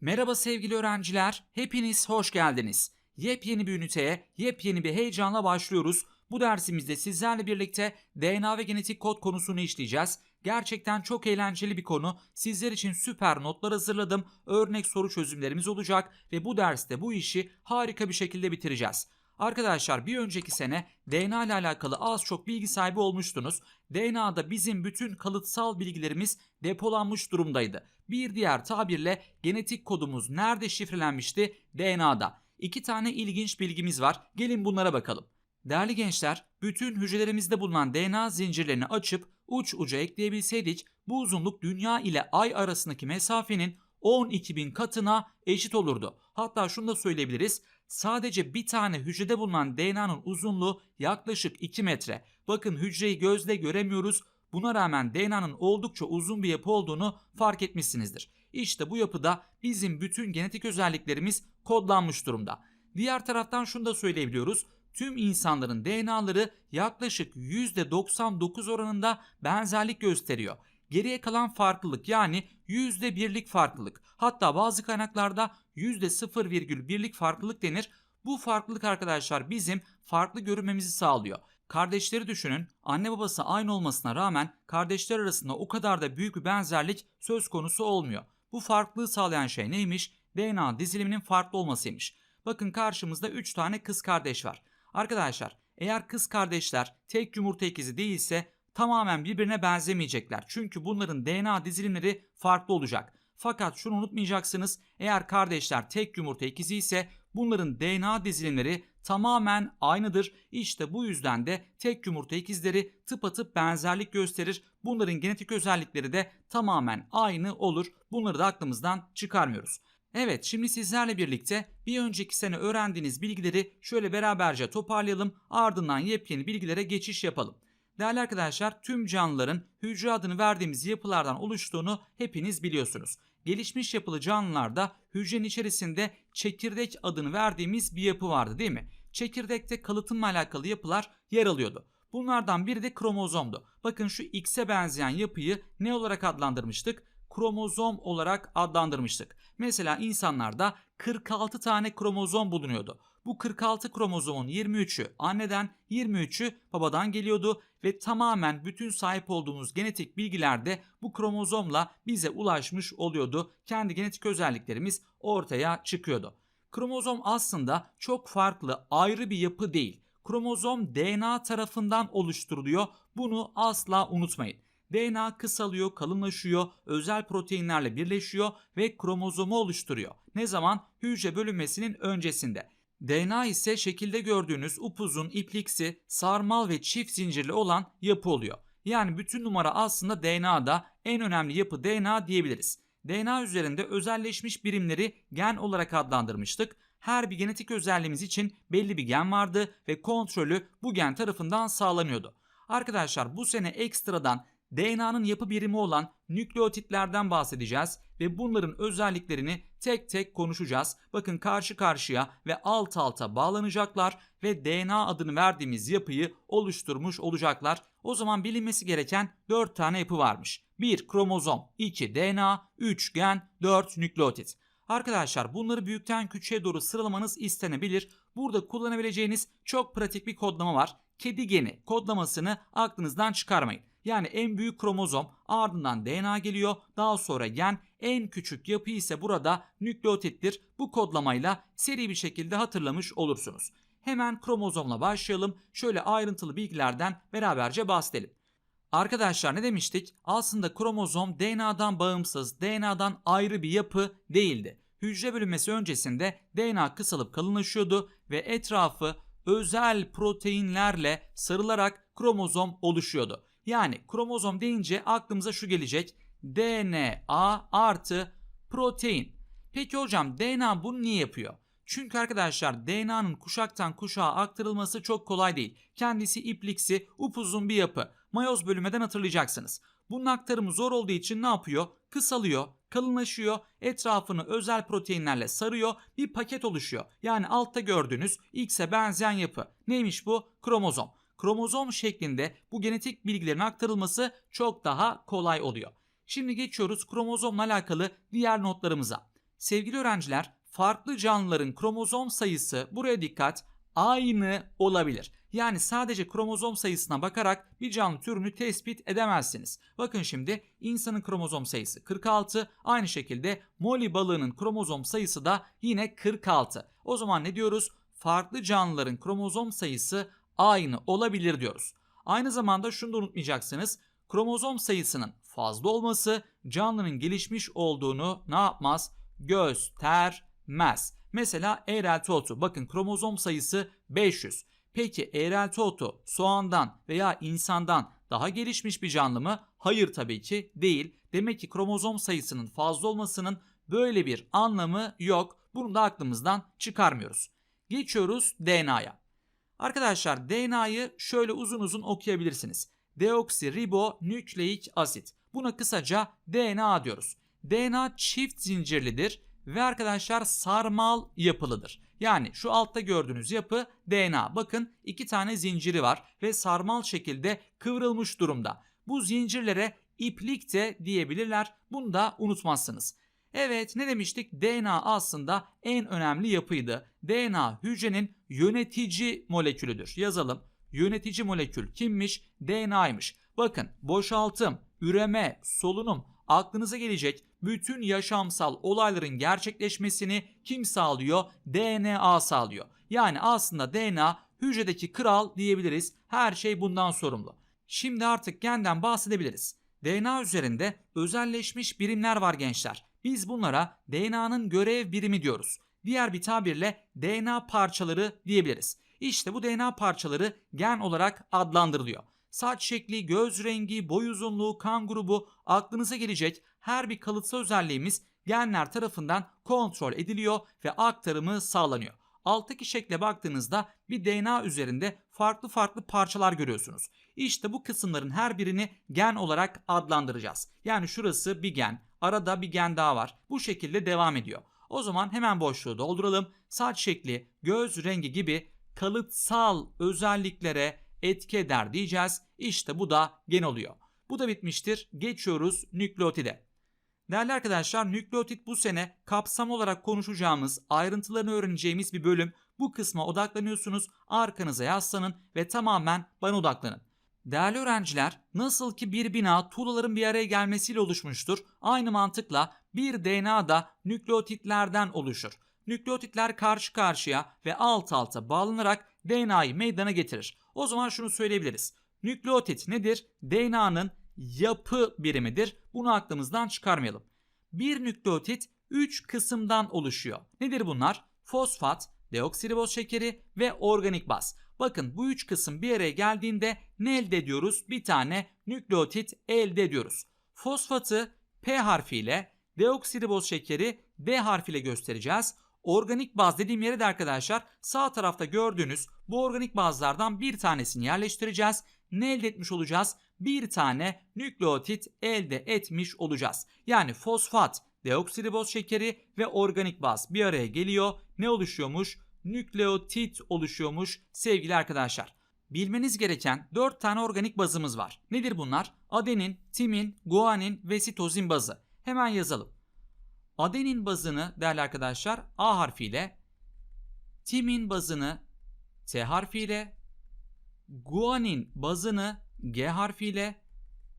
Merhaba sevgili öğrenciler, hepiniz hoş geldiniz. Yepyeni bir üniteye, yepyeni bir heyecanla başlıyoruz. Bu dersimizde sizlerle birlikte DNA ve genetik kod konusunu işleyeceğiz. Gerçekten çok eğlenceli bir konu. Sizler için süper notlar hazırladım. Örnek soru çözümlerimiz olacak ve bu derste bu işi harika bir şekilde bitireceğiz. Arkadaşlar bir önceki sene DNA ile alakalı az çok bilgi sahibi olmuştunuz. DNA'da bizim bütün kalıtsal bilgilerimiz depolanmış durumdaydı. Bir diğer tabirle genetik kodumuz nerede şifrelenmişti? DNA'da. İki tane ilginç bilgimiz var. Gelin bunlara bakalım. Değerli gençler, bütün hücrelerimizde bulunan DNA zincirlerini açıp uç uca ekleyebilseydik bu uzunluk dünya ile ay arasındaki mesafenin 12 bin katına eşit olurdu. Hatta şunu da söyleyebiliriz. Sadece bir tane hücrede bulunan DNA'nın uzunluğu yaklaşık 2 metre. Bakın hücreyi gözle göremiyoruz. Buna rağmen DNA'nın oldukça uzun bir yapı olduğunu fark etmişsinizdir. İşte bu yapıda bizim bütün genetik özelliklerimiz kodlanmış durumda. Diğer taraftan şunu da söyleyebiliyoruz. Tüm insanların DNA'ları yaklaşık %99 oranında benzerlik gösteriyor. Geriye kalan farklılık yani %1'lik farklılık. Hatta bazı kaynaklarda %0,1'lik farklılık denir. Bu farklılık arkadaşlar bizim farklı görünmemizi sağlıyor. Kardeşleri düşünün. Anne babası aynı olmasına rağmen kardeşler arasında o kadar da büyük bir benzerlik söz konusu olmuyor. Bu farklılığı sağlayan şey neymiş? DNA diziliminin farklı olmasıymış. Bakın karşımızda 3 tane kız kardeş var. Arkadaşlar eğer kız kardeşler tek yumurta ikizi değilse tamamen birbirine benzemeyecekler. Çünkü bunların DNA dizilimleri farklı olacak. Fakat şunu unutmayacaksınız. Eğer kardeşler tek yumurta ikizi ise bunların DNA dizilimleri tamamen aynıdır. İşte bu yüzden de tek yumurta ikizleri tıpatıp benzerlik gösterir. Bunların genetik özellikleri de tamamen aynı olur. Bunları da aklımızdan çıkarmıyoruz. Evet şimdi sizlerle birlikte bir önceki sene öğrendiğiniz bilgileri şöyle beraberce toparlayalım ardından yepyeni bilgilere geçiş yapalım. Değerli arkadaşlar tüm canlıların hücre adını verdiğimiz yapılardan oluştuğunu hepiniz biliyorsunuz. Gelişmiş yapılı canlılarda hücrenin içerisinde çekirdek adını verdiğimiz bir yapı vardı değil mi? Çekirdekte kalıtımla alakalı yapılar yer alıyordu. Bunlardan biri de kromozomdu. Bakın şu X'e benzeyen yapıyı ne olarak adlandırmıştık? Kromozom olarak adlandırmıştık. Mesela insanlarda 46 tane kromozom bulunuyordu. Bu 46 kromozomun 23'ü anneden, 23'ü babadan geliyordu ve tamamen bütün sahip olduğumuz genetik bilgiler de bu kromozomla bize ulaşmış oluyordu. Kendi genetik özelliklerimiz ortaya çıkıyordu. Kromozom aslında çok farklı, ayrı bir yapı değil. Kromozom DNA tarafından oluşturuluyor. Bunu asla unutmayın. DNA kısalıyor, kalınlaşıyor, özel proteinlerle birleşiyor ve kromozomu oluşturuyor. Ne zaman? Hücre bölünmesinin öncesinde. DNA ise şekilde gördüğünüz upuzun, ipliksi, sarmal ve çift zincirli olan yapı oluyor. Yani bütün numara aslında DNA'da en önemli yapı DNA diyebiliriz. DNA üzerinde özelleşmiş birimleri gen olarak adlandırmıştık. Her bir genetik özelliğimiz için belli bir gen vardı ve kontrolü bu gen tarafından sağlanıyordu. Arkadaşlar bu sene ekstradan DNA'nın yapı birimi olan nükleotitlerden bahsedeceğiz ve bunların özelliklerini tek tek konuşacağız. Bakın karşı karşıya ve alt alta bağlanacaklar ve DNA adını verdiğimiz yapıyı oluşturmuş olacaklar. O zaman bilinmesi gereken 4 tane yapı varmış. 1 kromozom, 2 DNA, 3 gen, 4 nükleotit. Arkadaşlar bunları büyükten küçüğe doğru sıralamanız istenebilir. Burada kullanabileceğiniz çok pratik bir kodlama var. Kedi geni kodlamasını aklınızdan çıkarmayın. Yani en büyük kromozom ardından DNA geliyor. Daha sonra gen en küçük yapı ise burada nükleotittir. Bu kodlamayla seri bir şekilde hatırlamış olursunuz. Hemen kromozomla başlayalım. Şöyle ayrıntılı bilgilerden beraberce bahsedelim. Arkadaşlar ne demiştik? Aslında kromozom DNA'dan bağımsız, DNA'dan ayrı bir yapı değildi. Hücre bölünmesi öncesinde DNA kısalıp kalınlaşıyordu ve etrafı özel proteinlerle sarılarak kromozom oluşuyordu. Yani kromozom deyince aklımıza şu gelecek. DNA artı protein. Peki hocam DNA bunu niye yapıyor? Çünkü arkadaşlar DNA'nın kuşaktan kuşağa aktarılması çok kolay değil. Kendisi ipliksi, upuzun bir yapı. Mayoz bölümeden hatırlayacaksınız. Bunun aktarımı zor olduğu için ne yapıyor? Kısalıyor, kalınlaşıyor, etrafını özel proteinlerle sarıyor, bir paket oluşuyor. Yani altta gördüğünüz X'e benzeyen yapı. Neymiş bu? Kromozom kromozom şeklinde bu genetik bilgilerin aktarılması çok daha kolay oluyor. Şimdi geçiyoruz kromozomla alakalı diğer notlarımıza. Sevgili öğrenciler, farklı canlıların kromozom sayısı buraya dikkat aynı olabilir. Yani sadece kromozom sayısına bakarak bir canlı türünü tespit edemezsiniz. Bakın şimdi insanın kromozom sayısı 46, aynı şekilde moli balığının kromozom sayısı da yine 46. O zaman ne diyoruz? Farklı canlıların kromozom sayısı aynı olabilir diyoruz. Aynı zamanda şunu da unutmayacaksınız. Kromozom sayısının fazla olması canlının gelişmiş olduğunu ne yapmaz? Göstermez. Mesela eğrelti otu. Bakın kromozom sayısı 500. Peki eğrelti otu soğandan veya insandan daha gelişmiş bir canlı mı? Hayır tabii ki değil. Demek ki kromozom sayısının fazla olmasının böyle bir anlamı yok. Bunu da aklımızdan çıkarmıyoruz. Geçiyoruz DNA'ya. Arkadaşlar DNA'yı şöyle uzun uzun okuyabilirsiniz. Deoksiribonükleik asit. Buna kısaca DNA diyoruz. DNA çift zincirlidir ve arkadaşlar sarmal yapılıdır. Yani şu altta gördüğünüz yapı DNA. Bakın iki tane zinciri var ve sarmal şekilde kıvrılmış durumda. Bu zincirlere iplik de diyebilirler. Bunu da unutmazsınız. Evet ne demiştik? DNA aslında en önemli yapıydı. DNA hücrenin yönetici molekülüdür. Yazalım. Yönetici molekül kimmiş? DNA'ymış. Bakın boşaltım, üreme, solunum aklınıza gelecek bütün yaşamsal olayların gerçekleşmesini kim sağlıyor? DNA sağlıyor. Yani aslında DNA hücredeki kral diyebiliriz. Her şey bundan sorumlu. Şimdi artık genden bahsedebiliriz. DNA üzerinde özelleşmiş birimler var gençler. Biz bunlara DNA'nın görev birimi diyoruz. Diğer bir tabirle DNA parçaları diyebiliriz. İşte bu DNA parçaları gen olarak adlandırılıyor. Saç şekli, göz rengi, boy uzunluğu, kan grubu aklınıza gelecek her bir kalıtsal özelliğimiz genler tarafından kontrol ediliyor ve aktarımı sağlanıyor. Alttaki şekle baktığınızda bir DNA üzerinde farklı farklı parçalar görüyorsunuz. İşte bu kısımların her birini gen olarak adlandıracağız. Yani şurası bir gen, arada bir gen daha var. Bu şekilde devam ediyor. O zaman hemen boşluğu dolduralım. Saç şekli, göz rengi gibi kalıtsal özelliklere etki eder diyeceğiz. İşte bu da gen oluyor. Bu da bitmiştir. Geçiyoruz nükleotide. Değerli arkadaşlar nükleotit bu sene kapsam olarak konuşacağımız, ayrıntılarını öğreneceğimiz bir bölüm. Bu kısma odaklanıyorsunuz, arkanıza yaslanın ve tamamen bana odaklanın. Değerli öğrenciler, nasıl ki bir bina tuğlaların bir araya gelmesiyle oluşmuştur, aynı mantıkla bir DNA da nükleotitlerden oluşur. Nükleotitler karşı karşıya ve alt alta bağlanarak DNA'yı meydana getirir. O zaman şunu söyleyebiliriz. Nükleotit nedir? DNA'nın yapı birimidir. Bunu aklımızdan çıkarmayalım. Bir nükleotit 3 kısımdan oluşuyor. Nedir bunlar? Fosfat, deoksiriboz şekeri ve organik baz. Bakın bu üç kısım bir araya geldiğinde ne elde ediyoruz? Bir tane nükleotit elde ediyoruz. Fosfatı P harfiyle, deoksiriboz şekeri D harfiyle göstereceğiz. Organik baz dediğim yere de arkadaşlar sağ tarafta gördüğünüz bu organik bazlardan bir tanesini yerleştireceğiz. Ne elde etmiş olacağız? Bir tane nükleotit elde etmiş olacağız. Yani fosfat, deoksiriboz şekeri ve organik baz bir araya geliyor. Ne oluşuyormuş? Nükleotit oluşuyormuş sevgili arkadaşlar. Bilmeniz gereken 4 tane organik bazımız var. Nedir bunlar? Adenin, timin, guanin ve sitozin bazı. Hemen yazalım. Adenin bazını değerli arkadaşlar A harfiyle, timin bazını T harfiyle, guanin bazını G harfiyle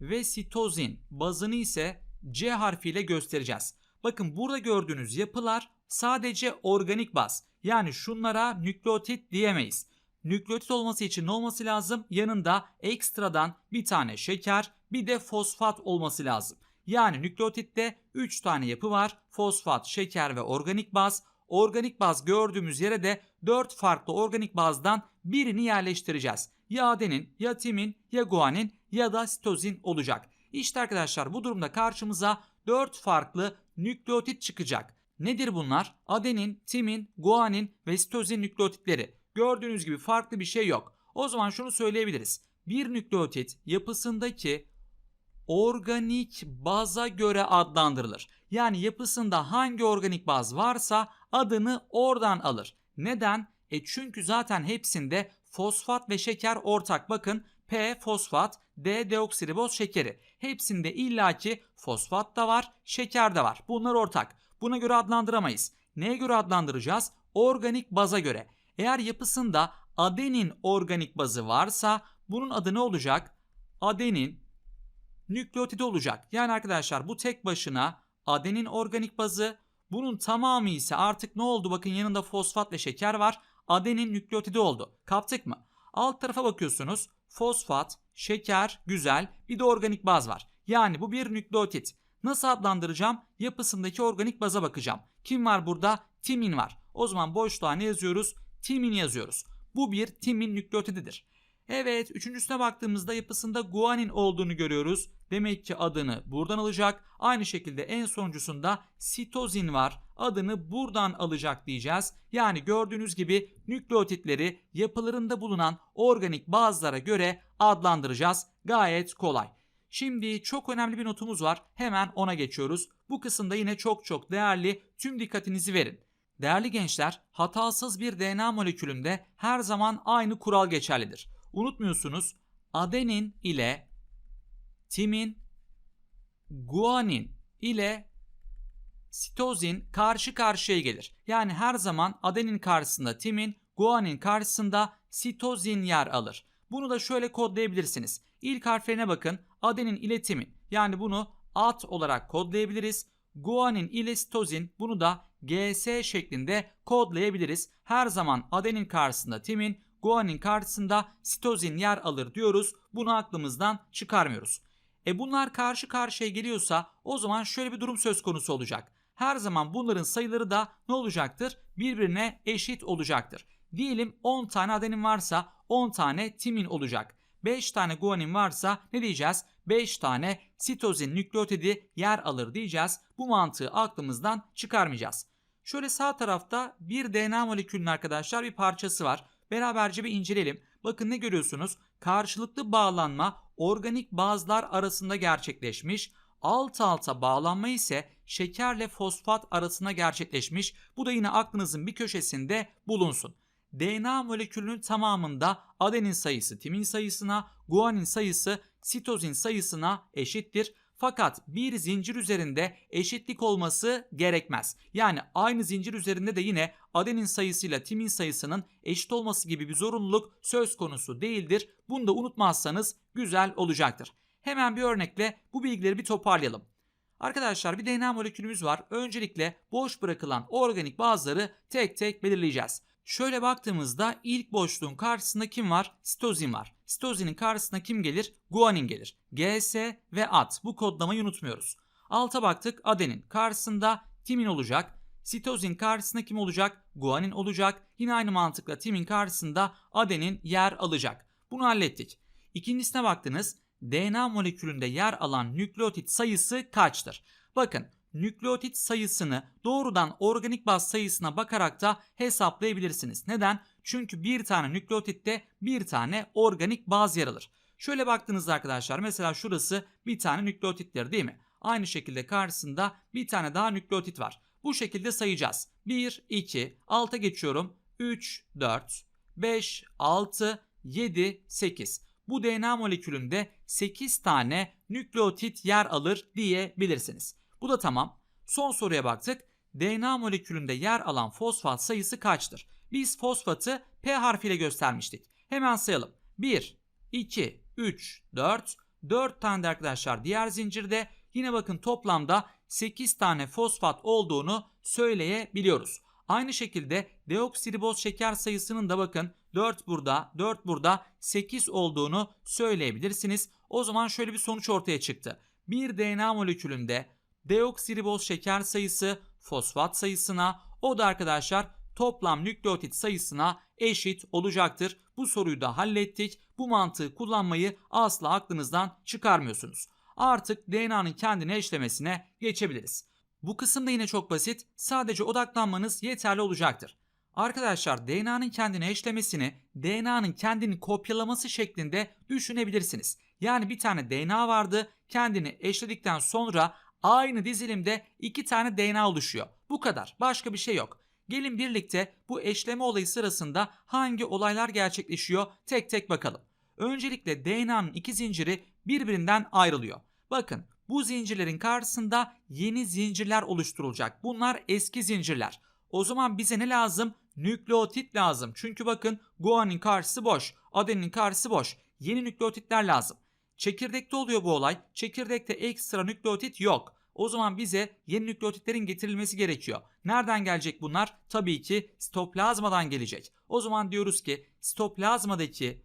ve sitozin bazını ise C harfiyle göstereceğiz. Bakın burada gördüğünüz yapılar sadece organik baz. Yani şunlara nükleotit diyemeyiz. Nükleotit olması için ne olması lazım? Yanında ekstradan bir tane şeker, bir de fosfat olması lazım. Yani nükleotitte 3 tane yapı var. Fosfat, şeker ve organik baz. Organik baz gördüğümüz yere de 4 farklı organik bazdan birini yerleştireceğiz. Ya adenin, ya timin, ya guanin ya da sitozin olacak. İşte arkadaşlar bu durumda karşımıza 4 farklı nükleotit çıkacak. Nedir bunlar? Adenin, timin, guanin ve sitozin nükleotitleri. Gördüğünüz gibi farklı bir şey yok. O zaman şunu söyleyebiliriz. Bir nükleotit yapısındaki organik baza göre adlandırılır. Yani yapısında hangi organik baz varsa adını oradan alır. Neden? E çünkü zaten hepsinde fosfat ve şeker ortak. Bakın P fosfat, D deoksiriboz şekeri. Hepsinde illaki fosfat da var, şeker de var. Bunlar ortak. Buna göre adlandıramayız. Neye göre adlandıracağız? Organik baza göre. Eğer yapısında adenin organik bazı varsa bunun adı ne olacak? Adenin nükleotidi olacak. Yani arkadaşlar bu tek başına adenin organik bazı. Bunun tamamı ise artık ne oldu? Bakın yanında fosfat ve şeker var. Adenin nükleotidi oldu. Kaptık mı? Alt tarafa bakıyorsunuz. Fosfat, şeker, güzel. Bir de organik baz var. Yani bu bir nükleotit. Nasıl adlandıracağım? Yapısındaki organik baza bakacağım. Kim var burada? Timin var. O zaman boşluğa ne yazıyoruz? Timin yazıyoruz. Bu bir timin nükleotididir. Evet, üçüncüsüne baktığımızda yapısında guanin olduğunu görüyoruz. Demek ki adını buradan alacak. Aynı şekilde en sonuncusunda sitozin var. Adını buradan alacak diyeceğiz. Yani gördüğünüz gibi nükleotitleri yapılarında bulunan organik bazılara göre adlandıracağız. Gayet kolay. Şimdi çok önemli bir notumuz var. Hemen ona geçiyoruz. Bu kısımda yine çok çok değerli. Tüm dikkatinizi verin. Değerli gençler, hatasız bir DNA molekülünde her zaman aynı kural geçerlidir. Unutmuyorsunuz, adenin ile timin, guanin ile sitozin karşı karşıya gelir. Yani her zaman adenin karşısında timin, guanin karşısında sitozin yer alır. Bunu da şöyle kodlayabilirsiniz. İlk harflerine bakın. Adenin ile timin. Yani bunu at olarak kodlayabiliriz. Guanin ile sitozin bunu da GS şeklinde kodlayabiliriz. Her zaman adenin karşısında timin, guanin karşısında sitozin yer alır diyoruz. Bunu aklımızdan çıkarmıyoruz. E bunlar karşı karşıya geliyorsa o zaman şöyle bir durum söz konusu olacak. Her zaman bunların sayıları da ne olacaktır? Birbirine eşit olacaktır. Diyelim 10 tane adenin varsa 10 tane timin olacak. 5 tane guanin varsa ne diyeceğiz? 5 tane sitozin nükleotidi yer alır diyeceğiz. Bu mantığı aklımızdan çıkarmayacağız. Şöyle sağ tarafta bir DNA molekülünün arkadaşlar bir parçası var. Beraberce bir inceleyelim. Bakın ne görüyorsunuz? Karşılıklı bağlanma organik bazlar arasında gerçekleşmiş. Alt alta bağlanma ise şekerle fosfat arasında gerçekleşmiş. Bu da yine aklınızın bir köşesinde bulunsun. DNA molekülünün tamamında adenin sayısı timin sayısına, guanin sayısı sitozin sayısına eşittir. Fakat bir zincir üzerinde eşitlik olması gerekmez. Yani aynı zincir üzerinde de yine adenin sayısıyla timin sayısının eşit olması gibi bir zorunluluk söz konusu değildir. Bunu da unutmazsanız güzel olacaktır. Hemen bir örnekle bu bilgileri bir toparlayalım. Arkadaşlar bir DNA molekülümüz var. Öncelikle boş bırakılan organik bazıları tek tek belirleyeceğiz. Şöyle baktığımızda ilk boşluğun karşısında kim var? Sitozin var. Sitozinin karşısına kim gelir? Guanin gelir. GS ve at. Bu kodlamayı unutmuyoruz. Alta baktık adenin. Karşısında timin olacak. Sitozin karşısında kim olacak? Guanin olacak. Yine aynı mantıkla timin karşısında adenin yer alacak. Bunu hallettik. İkincisine baktınız. DNA molekülünde yer alan nükleotit sayısı kaçtır? Bakın nükleotit sayısını doğrudan organik baz sayısına bakarak da hesaplayabilirsiniz. Neden? Çünkü bir tane nükleotitte bir tane organik baz yer alır. Şöyle baktığınızda arkadaşlar mesela şurası bir tane nükleotittir değil mi? Aynı şekilde karşısında bir tane daha nükleotit var. Bu şekilde sayacağız. 1, 2, alta geçiyorum. 3, 4, 5, 6, 7, 8. Bu DNA molekülünde 8 tane nükleotit yer alır diyebilirsiniz. Bu da tamam. Son soruya baktık. DNA molekülünde yer alan fosfat sayısı kaçtır? Biz fosfatı P harfiyle göstermiştik. Hemen sayalım. 1, 2, 3, 4. 4 tane de arkadaşlar diğer zincirde. Yine bakın toplamda 8 tane fosfat olduğunu söyleyebiliyoruz. Aynı şekilde deoksiriboz şeker sayısının da bakın 4 burada, 4 burada 8 olduğunu söyleyebilirsiniz. O zaman şöyle bir sonuç ortaya çıktı. Bir DNA molekülünde deoksiriboz şeker sayısı fosfat sayısına o da arkadaşlar toplam nükleotit sayısına eşit olacaktır. Bu soruyu da hallettik. Bu mantığı kullanmayı asla aklınızdan çıkarmıyorsunuz. Artık DNA'nın kendini eşlemesine geçebiliriz. Bu kısımda yine çok basit. Sadece odaklanmanız yeterli olacaktır. Arkadaşlar DNA'nın kendini eşlemesini DNA'nın kendini kopyalaması şeklinde düşünebilirsiniz. Yani bir tane DNA vardı kendini eşledikten sonra aynı dizilimde iki tane DNA oluşuyor. Bu kadar başka bir şey yok. Gelin birlikte bu eşleme olayı sırasında hangi olaylar gerçekleşiyor tek tek bakalım. Öncelikle DNA'nın iki zinciri birbirinden ayrılıyor. Bakın bu zincirlerin karşısında yeni zincirler oluşturulacak. Bunlar eski zincirler. O zaman bize ne lazım? Nükleotit lazım. Çünkü bakın guanin karşısı boş, adenin karşısı boş. Yeni nükleotitler lazım. Çekirdekte oluyor bu olay. Çekirdekte ekstra nükleotit yok. O zaman bize yeni nükleotitlerin getirilmesi gerekiyor. Nereden gelecek bunlar? Tabii ki sitoplazmadan gelecek. O zaman diyoruz ki sitoplazmadaki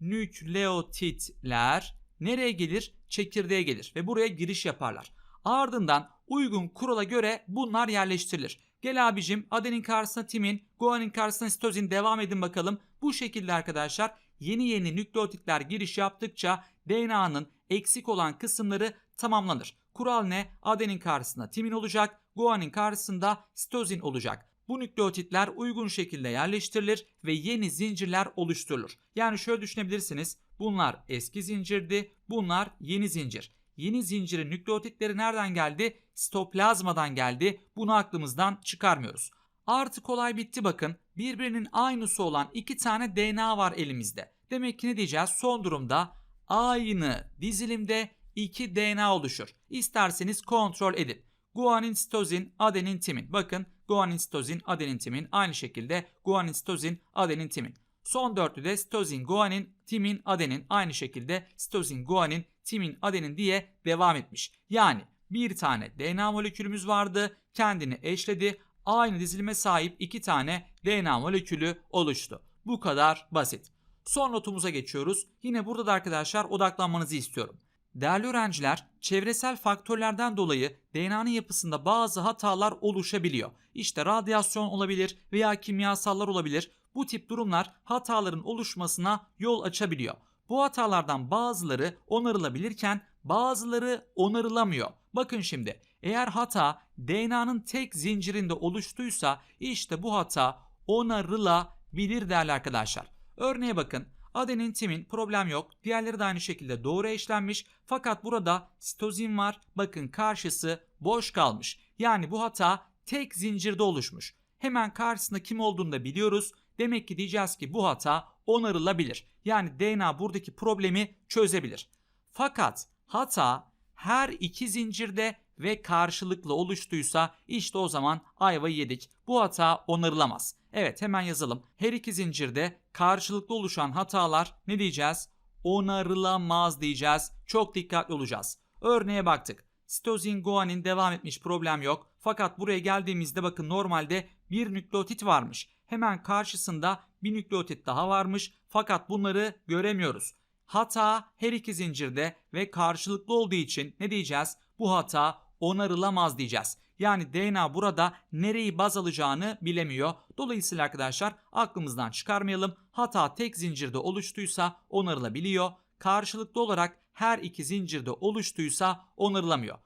nükleotitler nereye gelir? Çekirdeğe gelir ve buraya giriş yaparlar. Ardından uygun kurala göre bunlar yerleştirilir. Gel abicim adenin karşısına timin, guanin karşısına sitozin devam edin bakalım. Bu şekilde arkadaşlar yeni yeni nükleotitler giriş yaptıkça DNA'nın eksik olan kısımları tamamlanır. Kural ne? Adenin karşısında timin olacak, guanin karşısında sitozin olacak. Bu nükleotitler uygun şekilde yerleştirilir ve yeni zincirler oluşturulur. Yani şöyle düşünebilirsiniz. Bunlar eski zincirdi, bunlar yeni zincir. Yeni zincirin nükleotitleri nereden geldi? Sitoplazmadan geldi. Bunu aklımızdan çıkarmıyoruz. Artık olay bitti bakın. Birbirinin aynısı olan iki tane DNA var elimizde. Demek ki ne diyeceğiz? Son durumda aynı dizilimde iki DNA oluşur. İsterseniz kontrol edin. Guanin, sitozin, adenin, timin. Bakın guanin, sitozin, adenin, timin. Aynı şekilde guanin, sitozin, adenin, timin. Son dörtlü de sitozin, guanin, timin, adenin. Aynı şekilde sitozin, guanin, timin, adenin diye devam etmiş. Yani bir tane DNA molekülümüz vardı, kendini eşledi, aynı dizilime sahip iki tane DNA molekülü oluştu. Bu kadar basit. Son notumuza geçiyoruz. Yine burada da arkadaşlar odaklanmanızı istiyorum. Değerli öğrenciler, çevresel faktörlerden dolayı DNA'nın yapısında bazı hatalar oluşabiliyor. İşte radyasyon olabilir veya kimyasallar olabilir. Bu tip durumlar hataların oluşmasına yol açabiliyor. Bu hatalardan bazıları onarılabilirken bazıları onarılamıyor. Bakın şimdi eğer hata DNA'nın tek zincirinde oluştuysa işte bu hata onarılabilir değerli arkadaşlar. Örneğe bakın adenin timin problem yok. Diğerleri de aynı şekilde doğru eşlenmiş. Fakat burada sitozin var. Bakın karşısı boş kalmış. Yani bu hata tek zincirde oluşmuş. Hemen karşısında kim olduğunu da biliyoruz. Demek ki diyeceğiz ki bu hata onarılabilir. Yani DNA buradaki problemi çözebilir. Fakat hata her iki zincirde ve karşılıklı oluştuysa işte o zaman ayvayı yedik. Bu hata onarılamaz. Evet hemen yazalım. Her iki zincirde karşılıklı oluşan hatalar ne diyeceğiz? Onarılamaz diyeceğiz. Çok dikkatli olacağız. Örneğe baktık. Sitozin guanin devam etmiş problem yok. Fakat buraya geldiğimizde bakın normalde bir nükleotit varmış. Hemen karşısında bir nükleotit daha varmış. Fakat bunları göremiyoruz. Hata her iki zincirde ve karşılıklı olduğu için ne diyeceğiz? Bu hata onarılamaz diyeceğiz. Yani DNA burada nereyi baz alacağını bilemiyor. Dolayısıyla arkadaşlar aklımızdan çıkarmayalım. Hata tek zincirde oluştuysa onarılabiliyor. Karşılıklı olarak her iki zincirde oluştuysa onarılamıyor.